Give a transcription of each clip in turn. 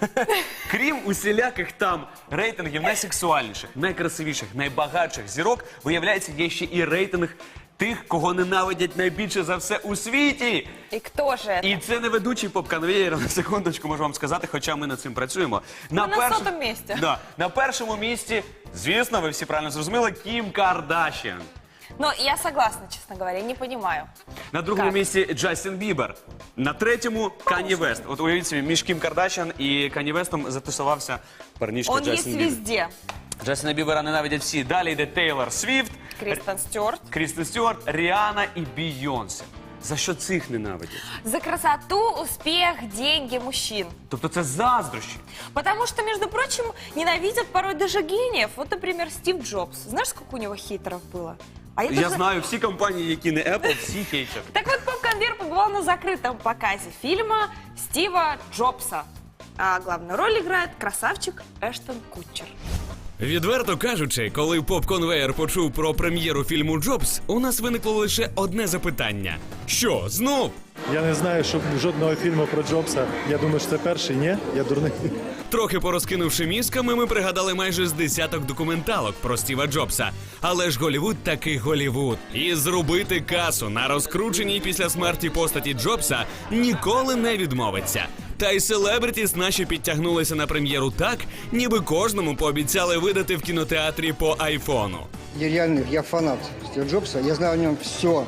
Крім усіляких там рейтингів найсексуальніших, найкрасивіших, найбагатших зірок, виявляється, є ще і рейтинг тих, кого ненавидять найбільше за все у світі. И кто же это? І це не ведучий поп-конвеєр, на секундочку можу вам сказати, хоча ми над цим працюємо. Ми на сотому місці. Да, на першому місці, звісно, ви всі правильно зрозуміли, Кім Кардашіан. Ну, я согласна, честно говоря, не понимаю. На другому Так. місці Джастін Бібер. На третьому Кані Вест. От уявіть собі, між Кім Кардашіан і Кані Вестом затусувався парнішка Он есть Джастін Бібер. везде. Джастіна Бібера ненавидять всі. Далі йде Тейлор Свіфт, Кристен Стюарт. Крістен Стюарт, Ріана і Бійонсе. За що цих ненавидять? За красоту, успех, деньги мужчин. Тобто це заздрощі. Потому что, между прочим, ненавидят порой даже гениев. Вот, например, Стив Джобс. Знаешь, сколько у него хейтеров было? А Я даже- знаю, всі компанії, які не Apple, всі хейтять. Так вот, поп-конвейер побывал на закрытом показе фильма Стива Джобса. А главную роль играет красавчик Эштон Кутчер. Відверто кажучи, коли поп-конвеєр почув про прем'єру фільму Джобс, у нас виникло лише одне запитання: що знов? Я не знаю, щоб жодного фільму про Джобса. Я думаю, що це перший, ні? Я дурний. Трохи порозкинувши мізками, ми пригадали майже з десяток документалок про Стіва Джобса. Але ж Голівуд таки Голівуд. І зробити касу на розкрученій після смерті постаті Джобса ніколи не відмовиться. Та й селебритіс наші підтягнулися на прем'єру так, ніби кожному пообіцяли видати в кінотеатрі по айфону. Я реально, я фанат Стива Джобса, я знаю о нем все.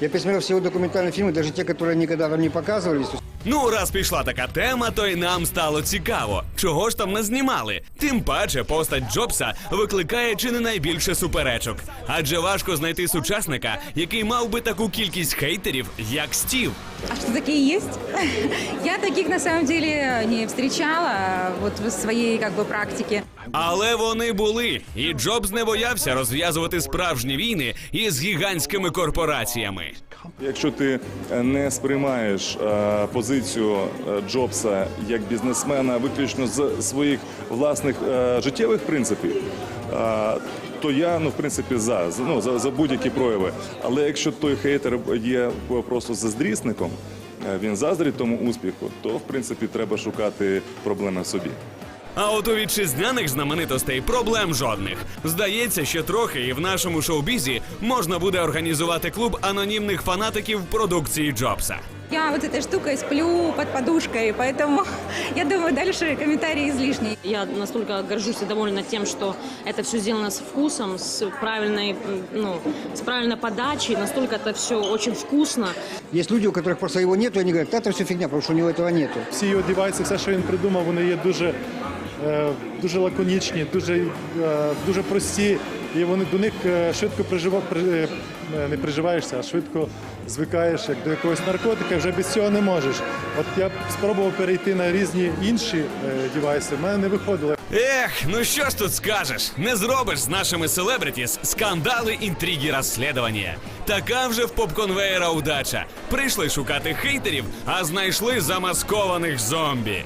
Я посмотрел все его документальные фильмы, даже те, которые никогда вам не показывались. Ну, раз пішла така тема, то й нам стало цікаво, чого ж там не знімали. Тим паче, постать Джобса викликає чи не найбільше суперечок. Адже важко знайти сучасника, який мав би таку кількість хейтерів, як Стів. А что такие есть? Я таких на самом деле не встречала вот в своей как бы практике. Але вони були, і Джобс не боявся розв'язувати справжні війни із гігантськими корпораціями. Якщо ти е, не сприймаєш е, позицію е, Джобса як бізнесмена виключно з своїх власних е, життєвих принципів, е, то я ну в принципі за ну, за, за будь-які прояви. Але якщо той хейтер є просто заздрісником, е, він заздрить тому успіху, то в принципі треба шукати проблеми в собі. А от у вітчизняних знаменитостей проблем жодних. Здається, що трохи і в нашому шоу-бізі можна буде організувати клуб анонімних фанатиків продукції Джобса. Я вот этой штукой сплю под подушкой, поэтому я думаю, дальше комментарии излишние. Я настолько горжусь и довольна тем, что это все сделано с вкусом, с правильной, м, ну, с правильной подачей, настолько это все очень вкусно. Есть люди, у которых просто его нету, и они говорят, да, это все фигня, потому что у него этого нету. Всі його девайси, все, що він придумав, вони є дуже, е, дуже лаконічні, дуже, е, дуже прості. І вони до них е, швидко прижива, при, е, не приживаєшся, а швидко звикаєш як до якогось наркотика, вже без цього не можеш. От я спробував перейти на різні інші е, девайси, в мене не виходило. Ех, ну що ж тут скажеш? Не зробиш з нашими селебритіс скандали, інтриги, розслідування. Така вже в поп-конвеєра удача. Прийшли шукати хейтерів, а знайшли замаскованих зомбі.